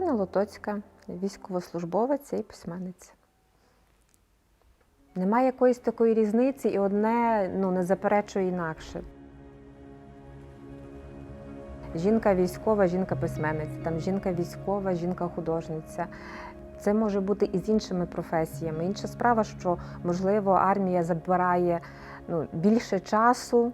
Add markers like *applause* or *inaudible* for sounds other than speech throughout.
Олена Лотоцька, військовослужбовиця і письменниця. Немає якоїсь такої різниці, і одне ну, не заперечує інакше. Жінка військова, жінка письменниця, там жінка військова, жінка художниця. Це може бути і з іншими професіями. Інша справа, що можливо армія забирає ну, більше часу,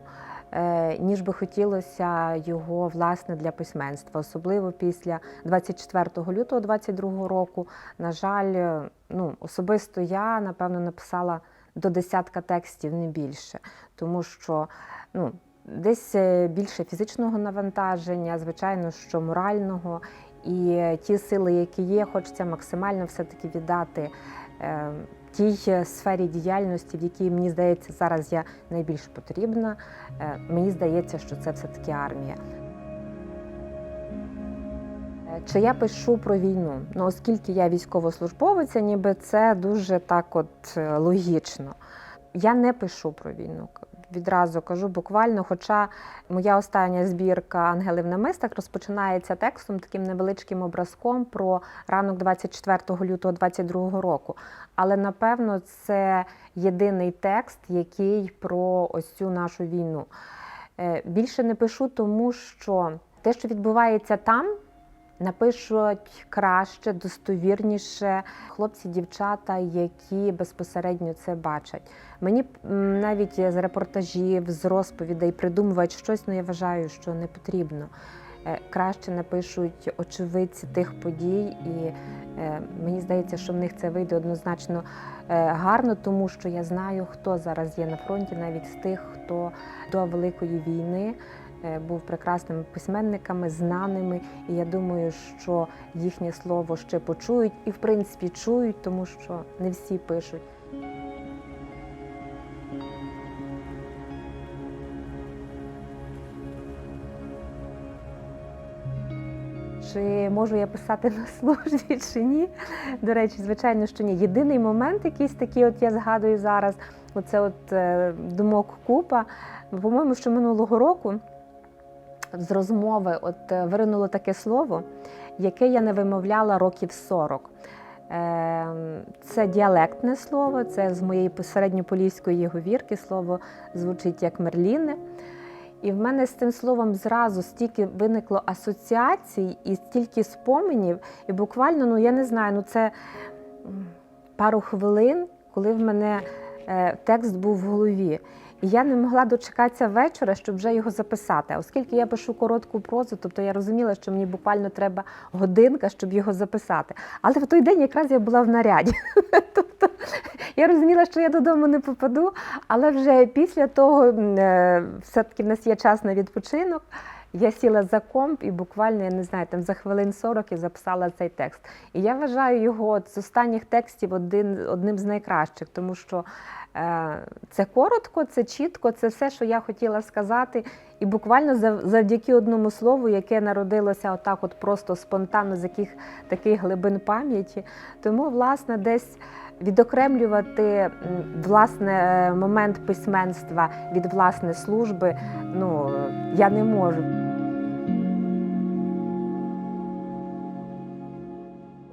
ніж би хотілося його власне для письменства, особливо після 24 лютого 22 року. На жаль, е, ну особисто я напевно написала до десятка текстів, не більше, тому що ну. Десь е, більше фізичного навантаження, звичайно, що морального, і е, ті сили, які є, хочеться максимально все-таки віддати е, тій е, сфері діяльності, в якій мені здається зараз я найбільш потрібна. Е, мені здається, що це все-таки армія. Е, Чи я пишу про війну? Ну, оскільки я військовослужбовиця, ніби це дуже так от логічно. Я не пишу про війну. Відразу кажу буквально, хоча моя остання збірка Ангели в намистах розпочинається текстом, таким невеличким образком про ранок 24 лютого 22 року. Але напевно це єдиний текст, який про ось цю нашу війну. Е, Більше не пишу, тому що те, що відбувається там, напишуть краще, достовірніше хлопці, дівчата, які безпосередньо це бачать. Мені навіть з репортажів, з розповідей придумувати щось, ну я вважаю, що не потрібно. Е, Краще напишуть очевидці тих подій, і е, мені здається, що в них це вийде однозначно е, гарно, тому що я знаю, хто зараз є на фронті, навіть з тих, хто до Великої війни був прекрасними письменниками, знаними. І я думаю, що їхнє слово ще почують і, в принципі, чують, тому що не всі пишуть. Чи можу я писати на службі, чи ні? До речі, звичайно, що ні. Єдиний момент, якийсь такий, от я згадую зараз, оце от е, думок купа. По-моєму, що минулого року з розмови от е, виринуло таке слово, яке я не вимовляла років 40. Е, Це діалектне слово, це з моєї середньополіської говірки. Слово звучить як мерліне. І в мене з цим словом зразу стільки виникло асоціацій і стільки споменів, і буквально, ну я не знаю, ну це пару хвилин, коли в мене е, текст був в голові. І я не могла дочекатися вечора, щоб вже його записати. Оскільки я пишу коротку прозу, тобто я розуміла, що мені буквально треба годинка, щоб його записати. Але в той день якраз я була в наряді. *laughs* Тобто я розуміла, що я додому не попаду, але вже після того е, все-таки в нас є час на відпочинок. Я сіла за комп і буквально, я не знаю, там за хвилин 40 я записала цей текст. І я вважаю його з останніх текстів один, одним з найкращих, тому що е, це коротко, це чітко, це все, що я хотіла сказати. І буквально завдяки одному слову, яке народилося отак, от просто спонтанно з яких таких глибин пам'яті. Тому, власне, десь відокремлювати власне е, момент письменства від власне служби, ну я не можу.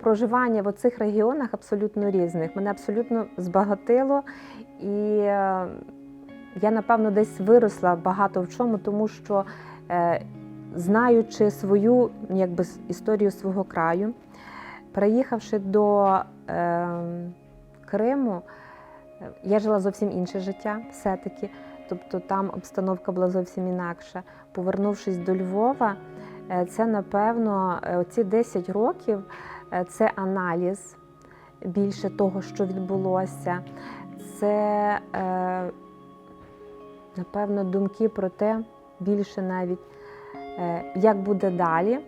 Проживання в оцих регіонах абсолютно різних. Мене абсолютно збагатило, і е, я, напевно, десь виросла багато в чому, тому що, е, знаючи свою якби, історію свого краю, переїхавши до е, Криму, я жила зовсім інше життя, все-таки. Тобто там обстановка була зовсім інакша. Повернувшись до Львова, це напевно оці 10 років це аналіз більше того, що відбулося. Це, е, напевно, думки про те, більше навіть, е, як буде далі.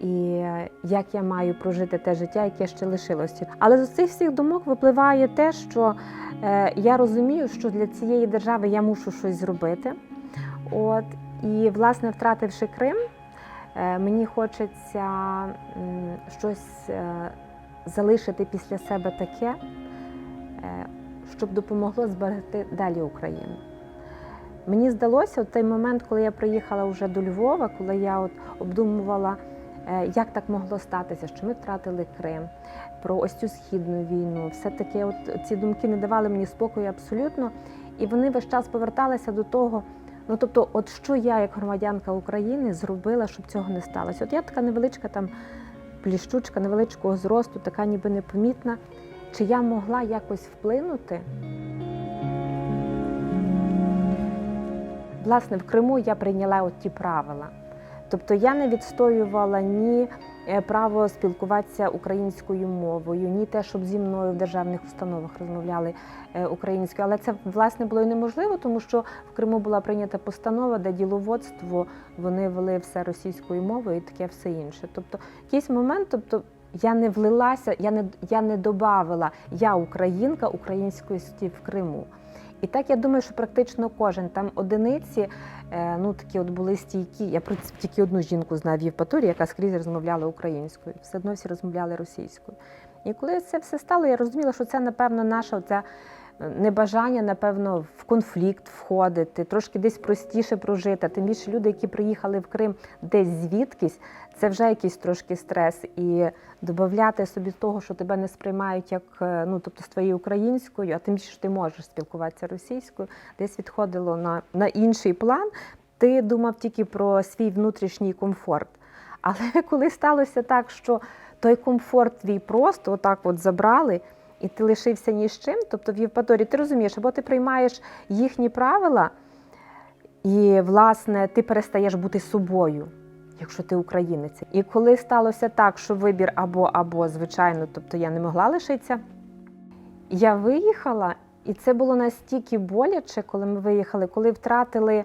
І е, як я маю прожити те життя, яке ще лишилося. Але з цих всіх думок випливає те, що е, я розумію, що для цієї держави я мушу щось зробити. От, І, власне, втративши Крим, е, мені хочеться щось е, залишити після себе таке, е, щоб допомогло зберегти далі Україну. Мені здалося, от той момент, коли я приїхала вже до Львова, коли я от обдумувала, е, як так могло статися, що ми втратили Крим, про ось цю східну війну. Все-таки от ці думки не давали мені спокою абсолютно. І вони весь час поверталися до того. Ну, тобто, от що я, як громадянка України, зробила, щоб цього не сталося? От я така невеличка там пліщучка, невеличкого зросту, така ніби непомітна. Чи я могла якось вплинути? Власне, в Криму я прийняла от ті правила. Тобто я не відстоювала ні право спілкуватися українською мовою, ні те, щоб зі мною в державних установах розмовляли е, українською. Але це власне було і неможливо, тому що в Криму була прийнята постанова, де діловодство вони вели все російською мовою і таке все інше. Тобто, якийсь момент, тобто. Я не влилася, я не я не додавала я українка українськості в Криму. І так я думаю, що практично кожен там одиниці, е, ну такі от були стійкі. Я про тільки одну жінку знаю в Євпаторі, яка скрізь розмовляла українською. Все одно всі розмовляли російською. І коли це все стало, я розуміла, що це, напевно, наша оця небажання, напевно, в конфлікт входити, трошки десь простіше прожити. Тим більше люди, які приїхали в Крим десь звідкись, це вже якийсь трошки стрес. І додати собі того, що тебе не сприймають як ну, тобто з твоєю українською, а тим більше ти можеш спілкуватися російською, десь відходило на, на інший план. Ти думав тільки про свій внутрішній комфорт. Але *laughs* коли сталося так, що той комфорт твій просто отак от забрали і ти лишився ні з чим, тобто в Євпаторії, ти розумієш, або ти приймаєш їхні правила, і, власне, ти перестаєш бути собою, якщо ти українець. І коли сталося так, що вибір або, або, звичайно, тобто я не могла лишитися, я виїхала, і це було настільки боляче, коли ми виїхали, коли втратили.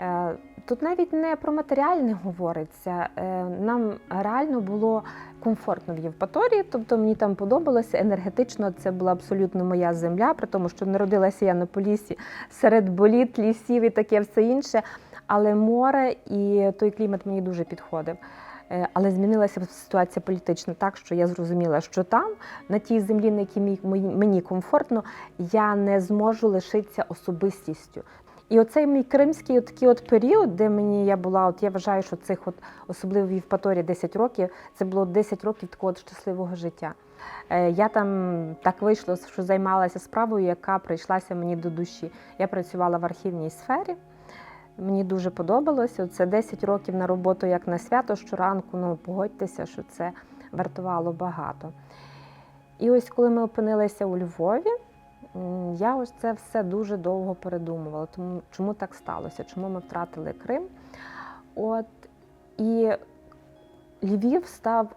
Е, тут навіть не про матеріальне говориться. Е, нам реально було комфортно в Євпаторії, тобто мені там подобалося енергетично. Це була абсолютно моя земля, при тому, що народилася я на полісі серед боліт, лісів і таке все інше. Але море і той клімат мені дуже підходив. Е, але змінилася ситуація політична так, що я зрозуміла, що там, на тій землі, на якій мені комфортно, я не зможу лишитися особистістю. І оцей мій кримський такий от період, де мені я була, от я вважаю, що цих от особливо в Євпаторії 10 років, це було 10 років такого от щасливого життя. Е, я там так вийшло, що займалася справою, яка прийшлася мені до душі. Я працювала в архівній сфері. Мені дуже подобалося. Це 10 років на роботу як на свято щоранку. Ну, погодьтеся, що це вартувало багато. І ось коли ми опинилися у Львові, я ось це все дуже довго передумувала, тому чому так сталося, чому ми втратили Крим. От і Львів став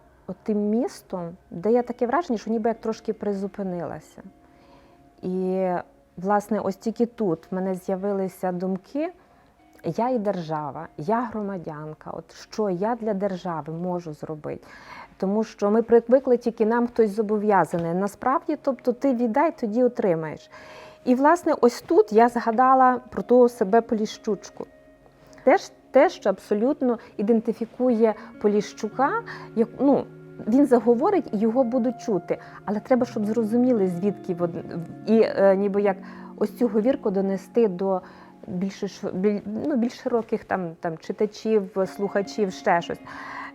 тим містом, де я таке враження, що ніби як трошки призупинилася. І, власне, ось тільки тут в мене з'явилися думки. Я і держава, я громадянка. От що я для держави можу зробити? Тому що ми привикли тільки нам хтось зобов'язаний. Насправді, тобто, ти віддай, тоді отримаєш. І, власне, ось тут я згадала про ту себе Поліщучку. Теж те, що абсолютно ідентифікує Поліщука, як ну. Він заговорить і його будуть чути, але треба, щоб зрозуміли, звідки і е, ніби як ось цю говірку донести до більш, ну, більш широких там, там читачів, слухачів, ще щось.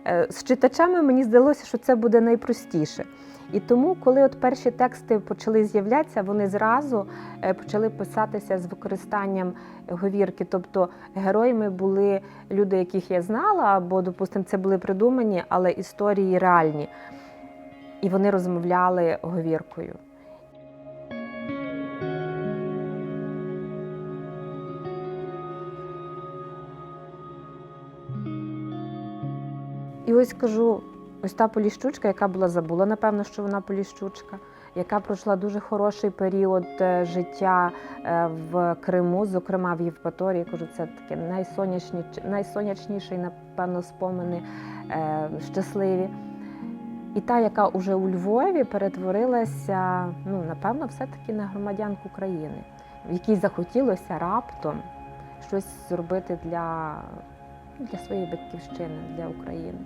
Е, з читачами мені здалося, що це буде найпростіше. І тому, коли от перші тексти почали з'являтися, вони зразу е, почали писатися з використанням говірки. Тобто героями були люди, яких я знала, або, допустимо, це були придумані, але історії реальні. І вони розмовляли говіркою. І ось кажу, ось та поліщучка, яка була забула, напевно, що вона поліщучка, яка пройшла дуже хороший період е, життя е, в Криму, зокрема в Євпаторії. Кажу, це таке найсонячні, найсонячніші, напевно, спомини е, щасливі. І та, яка вже у Львові перетворилася, ну, напевно, все-таки на громадянку країни, в якій захотілося раптом щось зробити для, для своєї батьківщини, для України.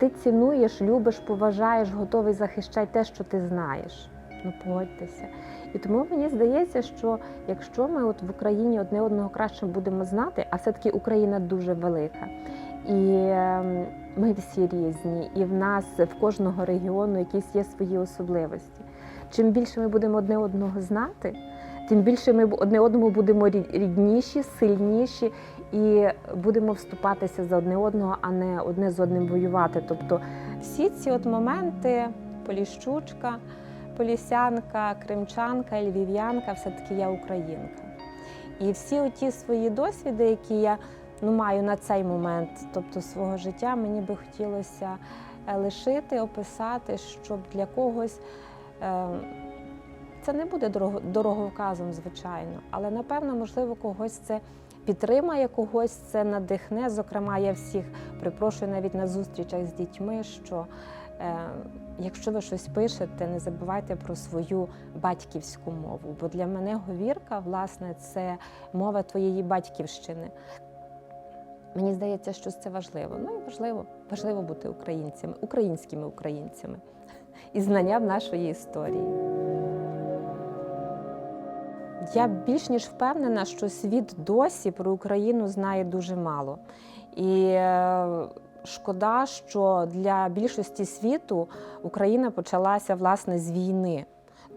Ти цінуєш, любиш, поважаєш, готовий захищати те, що ти знаєш. Ну, погодьтеся. І тому мені здається, що якщо ми от в Україні одне одного краще будемо знати, а все-таки Україна дуже велика, і ем, ми всі різні, і в нас в кожного регіону якісь є свої особливості. Чим більше ми будемо одне одного знати, тим більше ми одне одному будемо рідніші, сильніші і будемо вступатися за одне одного, а не одне з одним воювати. Тобто всі ці от моменти, поліщучка, полісянка, кримчанка, львів'янка, все-таки я українка. І всі оті свої досвіди, які я ну, маю на цей момент, тобто свого життя, мені би хотілося е, лишити, описати, щоб для когось. е, Це не буде дорого- дороговказом, звичайно, але напевно, можливо, когось це підтримає, когось це надихне. Зокрема, я всіх припрошую навіть на зустрічах з дітьми, що е, якщо ви щось пишете, не забувайте про свою батьківську мову. Бо для мене говірка, власне, це мова твоєї батьківщини. Мені здається, що це важливо. Ну і важливо, важливо бути українцями, українськими українцями і знанням нашої історії. Я більш ніж впевнена, що світ досі про Україну знає дуже мало. І е, шкода, що для більшості світу Україна почалася власне з війни.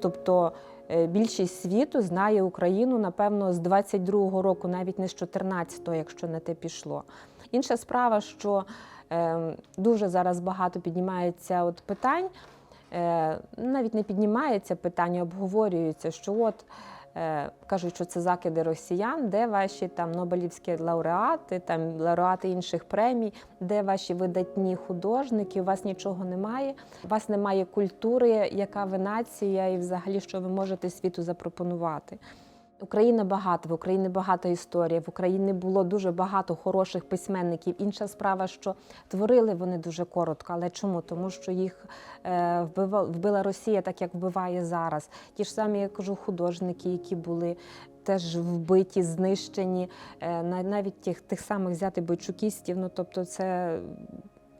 Тобто е, більшість світу знає Україну, напевно, з 22-го року, навіть не з 14-го, якщо на те пішло. Інша справа, що е, дуже зараз багато піднімається от питань, навіть не піднімається питання, обговорюється, що от кажуть, що це закиди росіян, де ваші там Нобелівські лауреати, там лауреати інших премій, де ваші видатні художники, у вас нічого немає, у вас немає культури, яка ви нація, і взагалі що ви можете світу запропонувати. Україна багата, в Україні багата історія, в Україні було дуже багато хороших письменників. Інша справа, що творили вони дуже коротко. Але чому? Тому що їх е, вбила Росія, так як вбиває зараз. Ті ж самі я кажу, художники, які були. Теж вбиті, знищені, е, на- навіть тих, тих самих взяти бойчукістів. Ну тобто, це,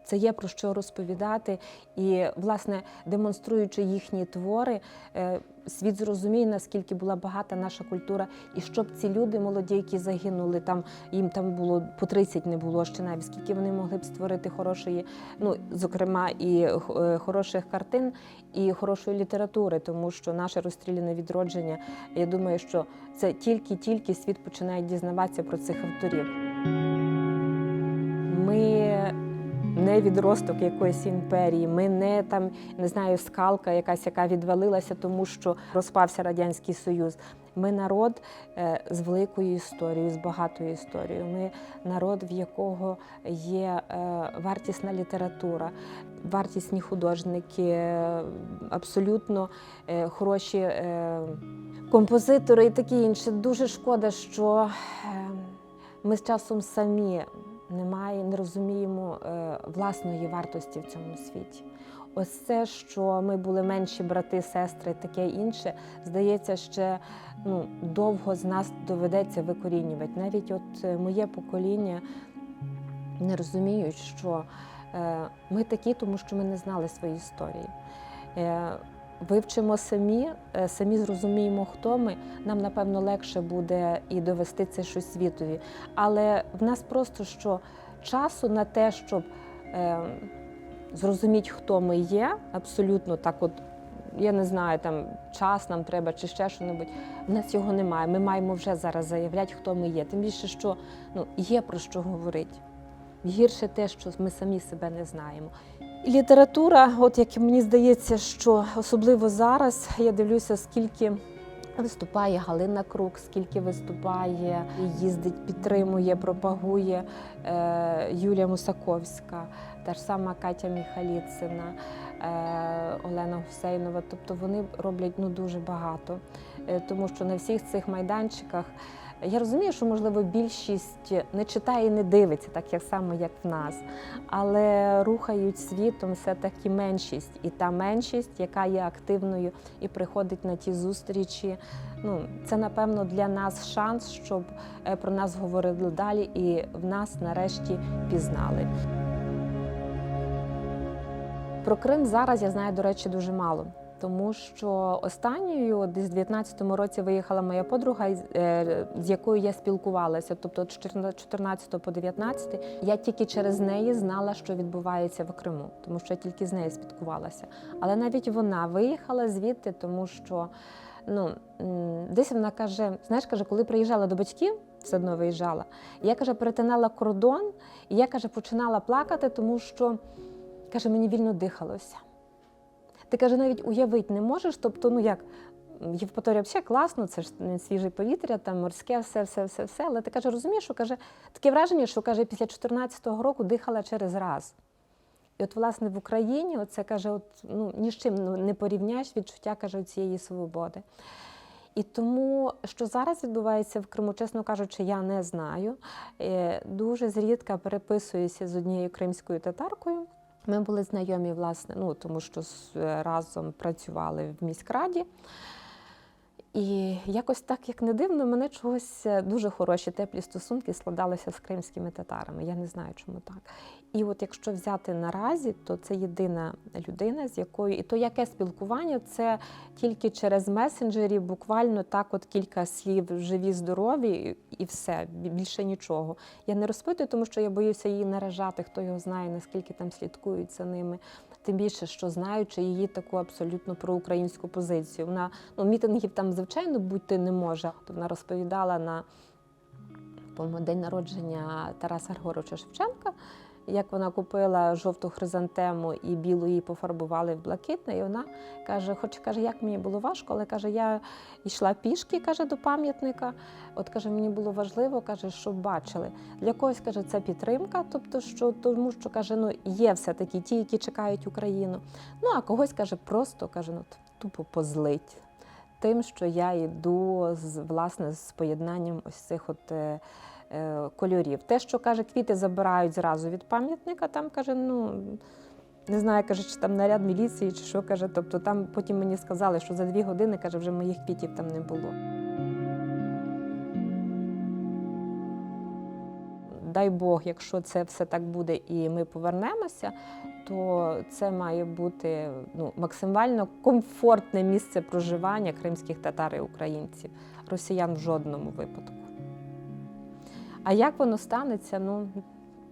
це є про що розповідати. І, власне, демонструючи їхні твори, е, світ зрозуміє, наскільки була багата наша культура, і щоб ці люди молоді, які загинули, там їм там було по 30 не було ще навіть, скільки вони могли б створити хорошої, ну зокрема, і е, хороших картин, і хорошої літератури, тому що наше розстріляне відродження, я думаю, що це тільки-тільки світ починає дізнаватися про цих авторів. Не відросток якоїсь імперії. Ми не там не знаю, скалка якась, яка відвалилася, тому що розпався радянський союз. Ми народ е, з великою історією, з багатою історією. Ми народ, в якого є е, вартісна література, вартісні художники, е, абсолютно хороші композитори і таке інше. Дуже шкода, що ми з часом самі немає, не розуміємо е, власної вартості в цьому світі. Ось це, що ми були менші брати, сестри, таке інше, здається, ще ну, довго з нас доведеться викорінювати. Навіть от е, моє покоління не розуміють, що е, ми такі, тому що ми не знали свої історії. Вивчимо самі, е, самі зрозуміємо, хто ми. Нам напевно легше буде і довести це щось світові. Але в нас просто що часу на те, щоб е, зрозуміти, хто ми є, абсолютно так, от я не знаю, там час нам треба чи ще що-небудь. В нас його немає. Ми маємо вже зараз заявляти, хто ми є. Тим більше, що ну, є про що говорити. Гірше те, що ми самі себе не знаємо. Література, от як мені здається, що особливо зараз я дивлюся, скільки виступає Галина Крук, скільки виступає, їздить, підтримує, пропагує е, Юлія Мусаковська, та ж сама Катя Міхаліцина, е, Олена Гусейнова. Тобто вони роблять ну, дуже багато, Е, тому що на всіх цих майданчиках Я розумію, що можливо більшість не читає і не дивиться, так само, як в нас, але рухають світом все таки меншість, і та меншість, яка є активною і приходить на ті зустрічі. Ну це напевно для нас шанс, щоб е, про нас говорили далі, і в нас нарешті пізнали. Про Крим зараз я знаю, до речі, дуже мало. Тому що останньою, десь в 19-му році виїхала моя подруга, е, з якою я спілкувалася. Тобто з 14 по 19 я тільки через неї знала, що відбувається в Криму, тому що я тільки з нею спілкувалася. Але навіть вона виїхала звідти, тому що ну десь вона каже: знаєш, каже, коли приїжджала до батьків, все одно виїжджала. Я каже, перетинала кордон, і я каже, починала плакати, тому що каже, мені вільно дихалося. Ти каже, навіть уявити не можеш. Тобто, ну як Євпаторія взагалі класно, це ж свіже повітря, там морське, все, все, все, все. Але ти каже, розумієш, що каже, таке враження, що каже, після 14-го року дихала через раз. І от, власне, в Україні це каже, от, ну, ні з чим ну, не порівняєш відчуття каже, цієї свободи. І тому, що зараз відбувається в Криму, чесно кажучи, я не знаю. Е, Дуже зрідка переписуюся з однією кримською татаркою. Ми були знайомі, власне, ну тому що разом працювали в міськраді. І якось так, як не дивно, мене чогось е, дуже хороші теплі стосунки складалися з кримськими татарами. Я не знаю, чому так. І от якщо взяти наразі, то це єдина людина, з якою і то яке спілкування, це тільки через месенджері, буквально так, от кілька слів живі, здорові, і- все, більше нічого. Я не розпитую, тому що я боюся її наражати, хто його знає, наскільки там слідкують за ними. Тим більше, що знаючи її таку абсолютно проукраїнську позицію. Вона ну, мітингів там, звичайно, бути не може. Вона розповідала на по-моєму, день народження Тараса Григоровича Шевченка, як вона купила жовту хризантему і білу її пофарбували в блакитне. І вона каже: хоч каже, як мені було важко, але каже, я йшла пішки, каже, до пам'ятника. От каже, мені було важливо, каже, щоб бачили. Для когось каже, це підтримка, тобто, що тому, що каже, ну є все-таки ті, які чекають Україну. Ну а когось каже, просто каже, ну тупо позлить. Тим, що я йду з власне з поєднанням ось цих от е, кольорів. Те, що каже, квіти забирають зразу від пам'ятника, там каже, ну не знаю, каже, чи там наряд міліції, чи що каже. Тобто там потім мені сказали, що за дві години каже, вже моїх квітів там не було. Дай Бог, якщо це все так буде і ми повернемося, то це має бути ну, максимально комфортне місце проживання кримських татар і українців, росіян в жодному випадку. А як воно станеться, ну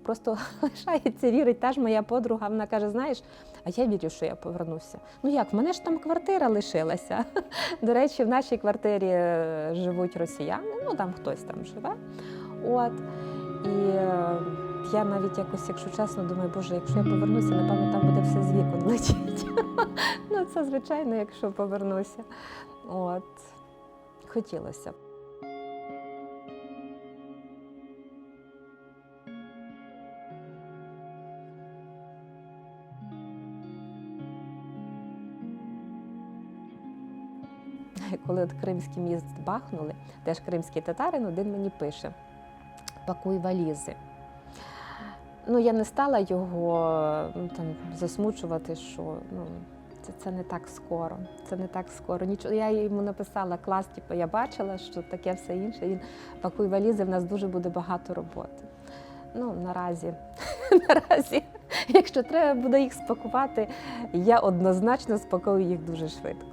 просто *laughs* лишається вірить. Та ж моя подруга, вона каже: знаєш, а я вірю, що я повернуся. Ну як, в мене ж там квартира лишилася. *laughs* До речі, в нашій квартирі е, живуть росіяни, ну там хтось там живе. От. І е, я навіть якось, якщо чесно, думаю, боже, якщо я повернуся, напевно, там буде все з вікон летіть. *laughs* ну, це звичайно, якщо повернуся. От. Хотілося б. Коли от Кримський міст бахнули, теж кримський татарин, один мені пише: пакуй валізи. Ну, я не стала його ну, там, засмучувати, що ну, це, це не так скоро. Це не так скоро. Нічого. Я йому написала клас, типу, я бачила, що таке все інше. Він пакуй валізи, в нас дуже буде багато роботи. Ну, наразі, *laughs* наразі, якщо треба буде їх спакувати, я однозначно спакую їх дуже швидко.